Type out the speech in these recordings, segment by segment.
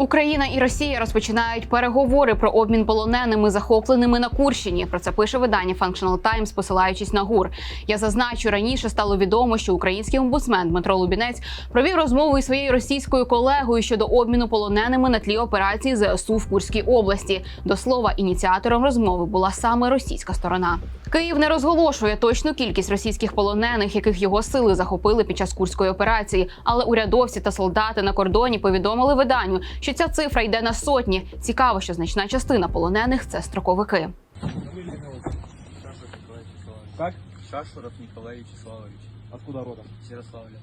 Україна і Росія розпочинають переговори про обмін полоненими захопленими на Курщині. Про це пише видання Functional Times, посилаючись на ГУР. Я зазначу раніше стало відомо, що український омбудсмен Дмитро Лубінець провів розмову із своєю російською колегою щодо обміну полоненими на тлі операції ЗСУ в Курській області. До слова, ініціатором розмови була саме російська сторона. Київ не розголошує точну кількість російських полонених, яких його сили захопили під час курської операції. Але урядовці та солдати на кордоні повідомили виданню, що ця цифра йде на сотні. Цікаво, що значна частина полонених це строковики. Как? Шашуров Николай Вячеславович. Откуда родом? С Ярославля.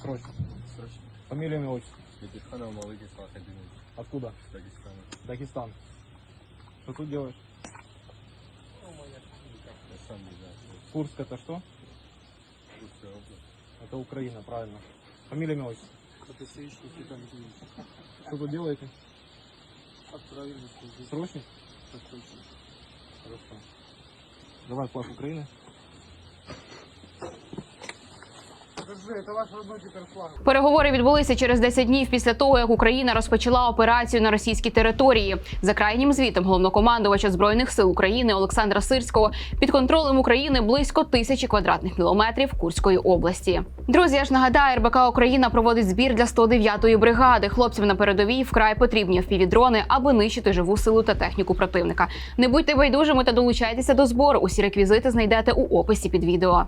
Срочно. Срочно. Фамилия, имя, отчество. Бекирханов Владислав Хабинович. Откуда? С Дагестана. Дагестан. Что тут делаешь? Я сам не знаю. что Курск это что? это Курская область. Это Украина, правильно. Фамилия, имя, отчество. Никита Антонович. Что вы делаете? Отправили Срочно? Срочно. Хорошо. Давай флаг Украины. Переговори відбулися через 10 днів після того, як Україна розпочала операцію на російській території. За крайнім звітом головнокомандувача збройних сил України Олександра Сирського під контролем України близько тисячі квадратних кілометрів Курської області. Друзі, я ж нагадаю, РБК Україна проводить збір для 109-ї бригади. Хлопцям на передовій вкрай потрібні впівдрони, аби нищити живу силу та техніку противника. Не будьте байдужими та долучайтеся до збору. Усі реквізити знайдете у описі під відео.